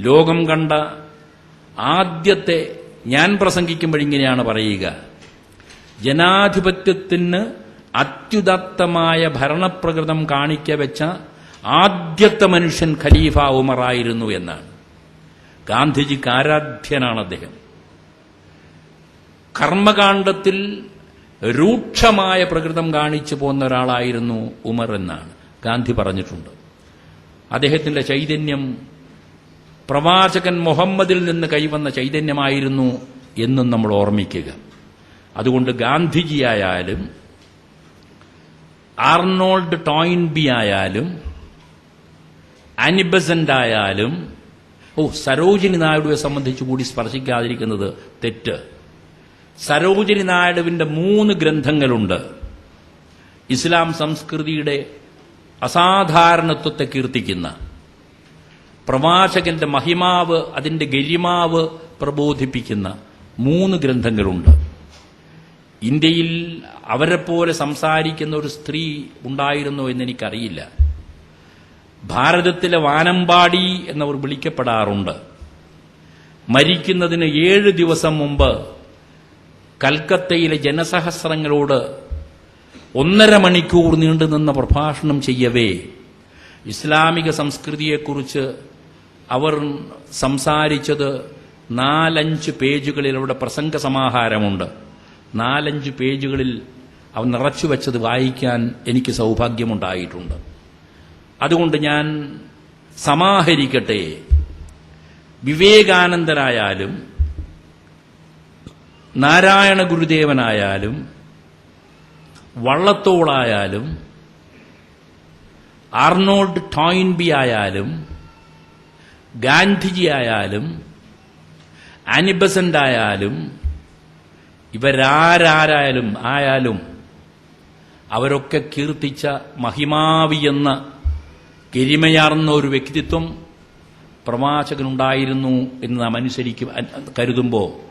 ലോകം കണ്ട ആദ്യത്തെ ഞാൻ പ്രസംഗിക്കുമ്പോഴിങ്ങനെയാണ് പറയുക. ജനാധിപത്യത്തിന് അത്യുദത്തമായ ഭരണപ്രകൃതം കാണിക്ക വെച്ച ആദ്യത്തെ മനുഷ്യൻ ഖലീഫ ഉമറായിരുന്നു എന്നാണ്. ഗാന്ധിജിക്ക് ആരാധ്യനാണ് അദ്ദേഹം. കർമ്മകാണ്ഡത്തിൽ രൂക്ഷമായ പ്രകൃതം കാണിച്ചു പോന്ന ഒരാളായിരുന്നു ഉമർ എന്നാണ്. ഗാന്ധി പറഞ്ഞിട്ടുണ്ട്. അദ്ദേഹത്തിന്റെ ചൈതന്യം പ്രവാചകൻ മുഹമ്മദിൽ നിന്ന് കൈവന്ന ചൈതന്യമായിരുന്നു എന്നും നമ്മൾ ഓർമ്മിക്കുക. അതുകൊണ്ട് ഗാന്ധിജിയായാലും ആർണോൾഡ് ടോയിൻബി ആയാലും അനിബസന്റ് ആയാലും ഓ സരോജിനി നായിഡുവെ സംബന്ധിച്ച് കൂടി സ്പർശിക്കാതിരിക്കുന്നത് തെറ്റ്. സരോജിനി നായിഡുവിന്റെ മൂന്ന് ഗ്രന്ഥങ്ങളുണ്ട്. ഇസ്ലാം സംസ്കൃതിയുടെ അസാധാരണത്വത്തെ കീർത്തിക്കുന്ന പ്രവാചകന്റെ മഹിമാവ് അതിന്റെ ഗരിമാവ് പ്രബോധിപ്പിക്കുന്ന മൂന്ന് ഗ്രന്ഥങ്ങളുണ്ട്. ഇന്ത്യയിൽ അവരെ പോലെ സംസാരിക്കുന്ന ഒരു സ്ത്രീ ഉണ്ടായിരുന്നോ എന്ന് എനിക്കറിയില്ല ഭാരതത്തിലെ വാനമ്പാടി എന്നവർ വിളിക്കപ്പെടാറുണ്ട്. മരിക്കുന്നതിന് ഏഴ് ദിവസം മുമ്പ് കൽക്കത്തയിലെ ജനസഹസ്രങ്ങളോട് ഒന്നര മണിക്കൂർ നീണ്ടുനിന്ന പ്രഭാഷണം ചെയ്യവേ ഇസ്ലാമിക സംസ്കൃതിയെക്കുറിച്ച് അവർ സംസാരിച്ചത് നാലഞ്ച് പേജുകളിൽ അവിടെ പ്രസംഗ സമാഹാരമുണ്ട്. നാലഞ്ച് പേജുകളിൽ അവ നിറച്ചു വെച്ചത് വായിക്കാൻ എനിക്ക് സൗഭാഗ്യമുണ്ടായിട്ടുണ്ട്. അതുകൊണ്ട് ഞാൻ സമാഹരിക്കട്ടെ. വിവേകാനന്ദരായാലും നാരായണ ഗുരുദേവനായാലും വള്ളത്തോളായാലും ആർണോൾഡ് ടോയിൻബി ആയാലും ഗാന്ധിജി ആയാലും ഇവരാരാരായാലും ആയാലും അവരൊക്കെ കീർത്തിച്ച മഹിമാവി എന്ന ഗരിമയാർന്ന ഒരു വ്യക്തിത്വം പ്രവാചകനുണ്ടായിരുന്നു എന്ന് നാം അനുസരിക്കും കരുതുമ്പോൾ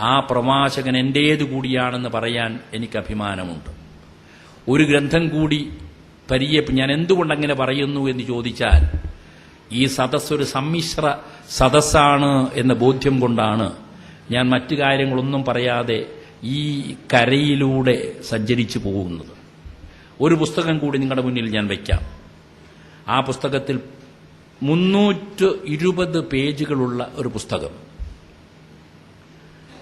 ആ പ്രവാചകൻ എന്റേത് കൂടിയാണെന്ന് പറയാൻ എനിക്ക് അഭിമാനമുണ്ട്. ഒരു ഗ്രന്ഥം കൂടി പരിചയ ഞാൻ എന്തുകൊണ്ടങ്ങനെ പറയുന്നു എന്ന് ചോദിച്ചാൽ ഈ സദസ്സ് ഒരു സമ്മിശ്ര സദസ്സാണ് എന്ന ബോധ്യം കൊണ്ടാണ് ഞാൻ മറ്റു കാര്യങ്ങളൊന്നും പറയാതെ ഈ കരയിലൂടെ സഞ്ചരിച്ചു പോകുന്നത്. ഒരു പുസ്തകം കൂടി നിങ്ങളുടെ മുന്നിൽ ഞാൻ വയ്ക്കാം ആ പുസ്തകത്തിൽ മുന്നൂറ്റ് ഇരുപത് പേജുകളുള്ള ഒരു പുസ്തകം.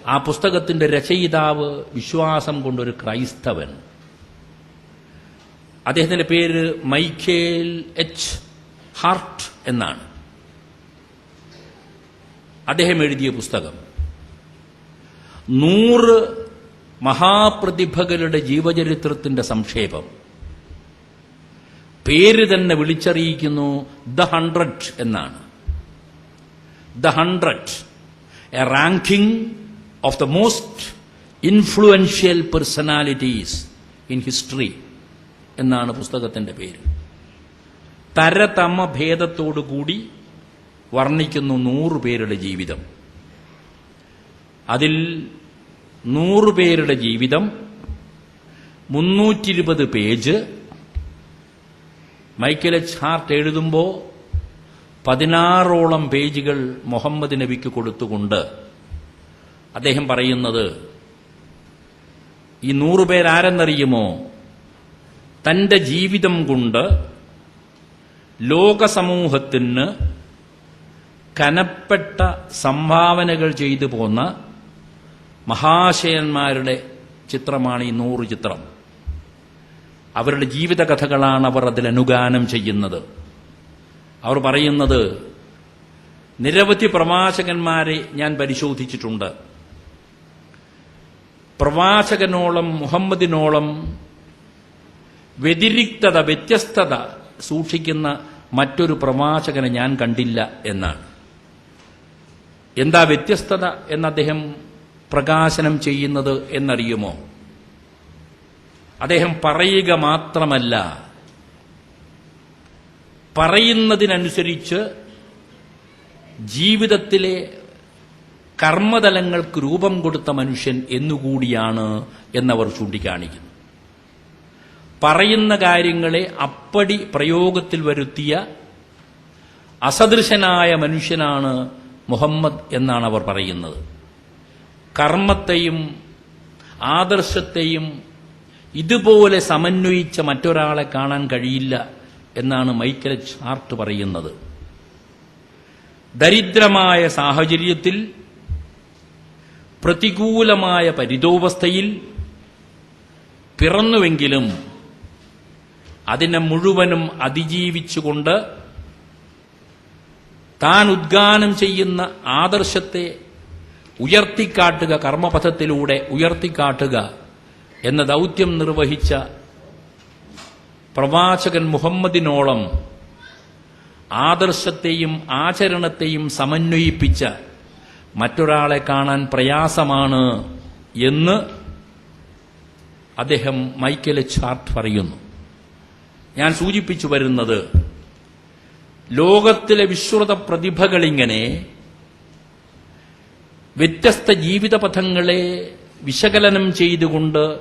ആ പുസ്തകത്തിന്റെ രചയിതാവ് വിശ്വാസം കൊണ്ടൊരു ക്രൈസ്തവൻ. അദ്ദേഹത്തിന്റെ പേര് മൈക്കേൽ എച്ച്. ഹാർട്ട്. എന്നാണ്. അദ്ദേഹം എഴുതിയ പുസ്തകം നൂറ് മഹാപ്രതിഭകളുടെ ജീവചരിത്രത്തിന്റെ സംക്ഷേപം. പേര് തന്നെ വിളിച്ചറിയിക്കുന്നു ദ ഹൺഡ്രഡ് എന്നാണ്. The hundred a ranking of the most influential personalities in history എന്നാണ് പുസ്തകത്തിന്റെ പേര്. തരതമ ഭേദത്തോടുകൂടി വർണിക്കുന്നു നൂറുപേരുടെ ജീവിതം. അതിൽ നൂറുപേരുടെ ജീവിതം മുന്നൂറ്റിരുപത് പേജ്. Michael H. ഹാർട്ട് എഴുതുമ്പോൾ പതിനാറോളം പേജുകൾ മുഹമ്മദ് നബിക്ക് കൊടുത്തുകൊണ്ട് അദ്ദേഹം പറയുന്നത് ഈ നൂറുപേരാരെന്നറിയുമോ തന്റെ ജീവിതം കൊണ്ട് ലോകസമൂഹത്തിന് കനപ്പെട്ട സംഭാവനകൾ ചെയ്തു പോന്ന മഹാശയന്മാരുടെ ചിത്രമാണ് ഈ നൂറ് ചിത്രം. അവരുടെ ജീവിതകഥകളാണ് അവർ അതിൽ അനുഗാനം ചെയ്യുന്നത്. അവർ പറയുന്നത് നിരവധി പ്രവാചകന്മാരെ ഞാൻ പരിശോധിച്ചിട്ടുണ്ട്. പ്രവാചകനോളം മുഹമ്മദിനോളം വ്യതിരിക്തത വ്യത്യസ്തത സൂക്ഷിക്കുന്ന മറ്റൊരു പ്രവാചകനെ ഞാൻ കണ്ടില്ല എന്നാണ്. എന്താ വ്യത്യസ്തത എന്ന് അദ്ദേഹം പ്രകാശനം ചെയ്യുന്നത് എന്നറിയുമോ? അദ്ദേഹം പറയുക മാത്രമല്ല പറയുന്നതിനനുസരിച്ച് ജീവിതത്തിലെ കർമ്മതലങ്ങൾക്ക് രൂപം കൊടുത്ത മനുഷ്യൻ എന്നുകൂടിയാണ് എന്നവർ ചൂണ്ടിക്കാണിക്കുന്നു. പറയുന്ന കാര്യങ്ങളെ അപ്പടി പ്രയോഗത്തിൽ വരുത്തിയ അസദൃശനായ മനുഷ്യനാണ് മുഹമ്മദ് എന്നാണ് അവർ പറയുന്നത്. കർമ്മത്തെയും ആദർശത്തെയും ഇതുപോലെ സമന്വയിച്ച മറ്റൊരാളെ കാണാൻ കഴിയില്ല എന്നാണ് മൈക്കൽ ഷാർട്ട് പറയുന്നത്. ദരിദ്രമായ സാഹചര്യത്തിൽ പ്രതികൂലമായ പരിതോവസ്ഥയിൽ പിറന്നുവെങ്കിലും അതിനെ മുഴുവനും അതിജീവിച്ചുകൊണ്ട് താൻ ഉദ്ഗാനം ചെയ്യുന്ന ആദർശത്തെ ഉയർത്തിക്കാട്ടുക കർമ്മപഥത്തിലൂടെ ഉയർത്തിക്കാട്ടുക എന്ന ദൗത്യം നിർവഹിച്ച പ്രവാചകൻ മുഹമ്മദിനോളം ആദർശത്തെയും ആചരണത്തെയും സമന്വയിപ്പിച്ച മറ്റൊരാളെ കാണാൻ പ്രയാസമാണ് എന്ന് അദ്ദേഹം മൈക്കൽ ചാർട്ട് പറയുന്നു. ഞാൻ സൂചിപ്പിച്ചു വരുന്നത് ലോകത്തിലെ വിശ്രുത പ്രതിഭകളിങ്ങനെ വ്യത്യസ്ത ജീവിതപഥങ്ങളെ വിശകലനം ചെയ്തുകൊണ്ട്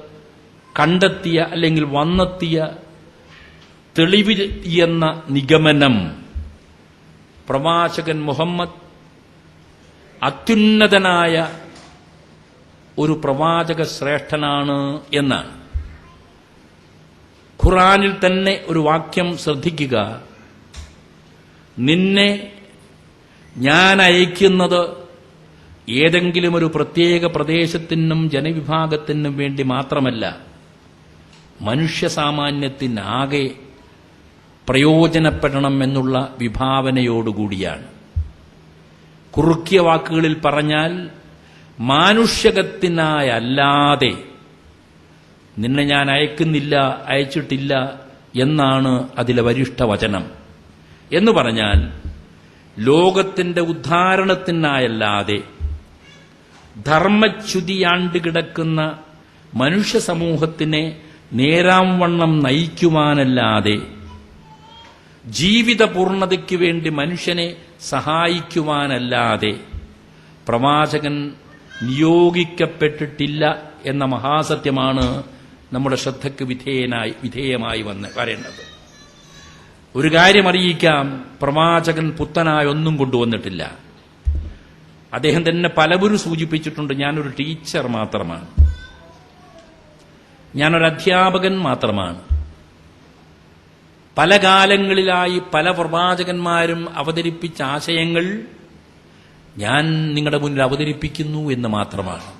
കണ്ടെത്തിയ അല്ലെങ്കിൽ വന്നെത്തിയ തെളിവ് എന്ന നിഗമനം പ്രവാചകൻ മുഹമ്മദ് അത്യുന്നതനായ ഒരു പ്രവാചക ശ്രേഷ്ഠനാണ് എന്നാണ്. ഖുറാനിൽ തന്നെ ഒരു വാക്യം ശ്രദ്ധിക്കുക. നിന്നെ ഞാൻ അയക്കുന്നത് ഏതെങ്കിലും ഒരു പ്രത്യേക പ്രദേശത്തിനും ജനവിഭാഗത്തിനും വേണ്ടി മാത്രമല്ല മനുഷ്യസാമാന്യത്തിനാകെ പ്രയോജനപ്പെടണം എന്നുള്ള വിഭാവനയോടുകൂടിയാണ്. കുറുക്കിയ വാക്കുകളിൽ പറഞ്ഞാൽ മാനുഷ്യകത്തിനായല്ലാതെ നിന്നെ ഞാൻ അയക്കുന്നില്ല അയച്ചിട്ടില്ല എന്നാണ് അതിലെ വരിഷ്ഠ വചനം. എന്ന് പറഞ്ഞാൽ ലോകത്തിന്റെ ഉദ്ധാരണത്തിനായല്ലാതെ ധർമ്മച്യുതിയാണ്ട് കിടക്കുന്ന മനുഷ്യ സമൂഹത്തിനെ നേരാം വണ്ണം നയിക്കുവാനല്ലാതെ ജീവിത പൂർണതയ്ക്ക് വേണ്ടി മനുഷ്യനെ സഹായിക്കുവാനല്ലാതെ പ്രവാചകൻ നിയോഗിക്കപ്പെട്ടിട്ടില്ല എന്ന മഹാസത്യമാണ് നമ്മുടെ ശ്രദ്ധയ്ക്ക് വിധേയനായി വിധേയമായി വന്ന് വരേണ്ടത്. ഒരു കാര്യം അറിയിക്കാം പ്രവാചകൻ പുത്തനായ ഒന്നും കൊണ്ടുവന്നിട്ടില്ല. അദ്ദേഹം തന്നെ പലവരും സൂചിപ്പിച്ചിട്ടുണ്ട് ഞാനൊരു ടീച്ചർ മാത്രമാണ്. ഞാനൊരു അധ്യാപകൻ മാത്രമാണ്. പല കാലങ്ങളിലായി പല പ്രവാചകന്മാരും അവതരിപ്പിച്ച ആശയങ്ങൾ ഞാൻ നിങ്ങളുടെ മുന്നിൽ അവതരിപ്പിക്കുന്നു എന്ന് മാത്രമാണ്.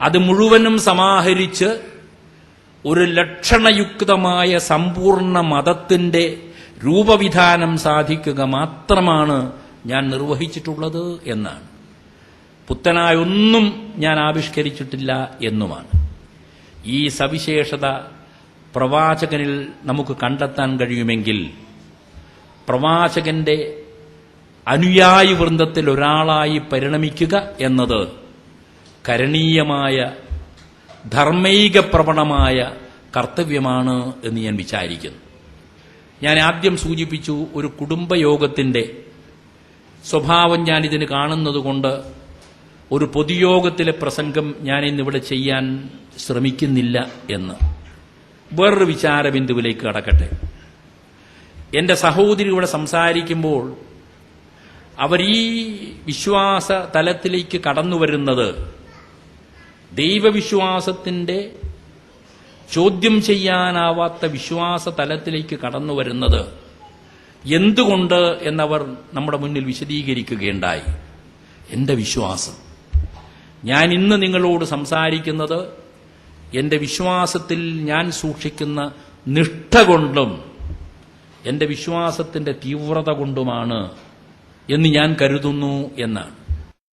അത് മുഴുവനും സമാഹരിച്ച് ഒരു ലക്ഷണയുക്തമായ സമ്പൂർണ മതത്തിന്റെ രൂപവിധാനം സാധിക്കുക മാത്രമാണ് ഞാൻ നിർവഹിച്ചിട്ടുള്ളത് എന്നാണ്. പുത്തനായൊന്നും ഞാൻ ആവിഷ്കരിച്ചിട്ടില്ല എന്നുമാണ്. ഈ സവിശേഷത പ്രവാചകനിൽ നമുക്ക് കണ്ടെത്താൻ കഴിയുമെങ്കിൽ പ്രവാചകന്റെ അനുയായി വൃന്ദത്തിൽ ഒരാളായി പരിണമിക്കുക എന്നത് കരണീയമായ ധർമ്മൈകപ്രവണമായ കർത്തവ്യമാണ് എന്ന് ഞാൻ വിചാരിക്കുന്നു. ഞാൻ ആദ്യം സൂചിപ്പിച്ചു ഒരു കുടുംബയോഗത്തിന്റെ സ്വഭാവം ഞാൻ ഇതിന് കാണുന്നതുകൊണ്ട് ഒരു പൊതുയോഗത്തിലെ പ്രസംഗം ഞാൻ ഇന്നിവിടെ ചെയ്യാൻ ശ്രമിക്കുന്നില്ല എന്ന്. വേറൊരു വിചാരബിന്ദുവിലേക്ക് കടക്കട്ടെ. എന്റെ സഹോദരി ഇവിടെ സംസാരിക്കുമ്പോൾ അവർ ഈ വിശ്വാസ തലത്തിലേക്ക് കടന്നു വരുന്നത് ദൈവവിശ്വാസത്തിന്റെ ചോദ്യം ചെയ്യാനാവാത്ത വിശ്വാസ തലത്തിലേക്ക് കടന്നു വരുന്നത് എന്തുകൊണ്ട് എന്നവർ നമ്മുടെ മുന്നിൽ വിശദീകരിക്കുകയുണ്ടായി. എന്റെ വിശ്വാസം. ഞാൻ ഇന്ന് നിങ്ങളോട് സംസാരിക്കുന്നത് എന്റെ വിശ്വാസത്തിൽ ഞാൻ സൂക്ഷിക്കുന്ന നിഷ്ഠ കൊണ്ടും എന്റെ വിശ്വാസത്തിന്റെ തീവ്രത കൊണ്ടുമാണ് എന്ന് ഞാൻ കരുതുന്നു എന്നാണ്.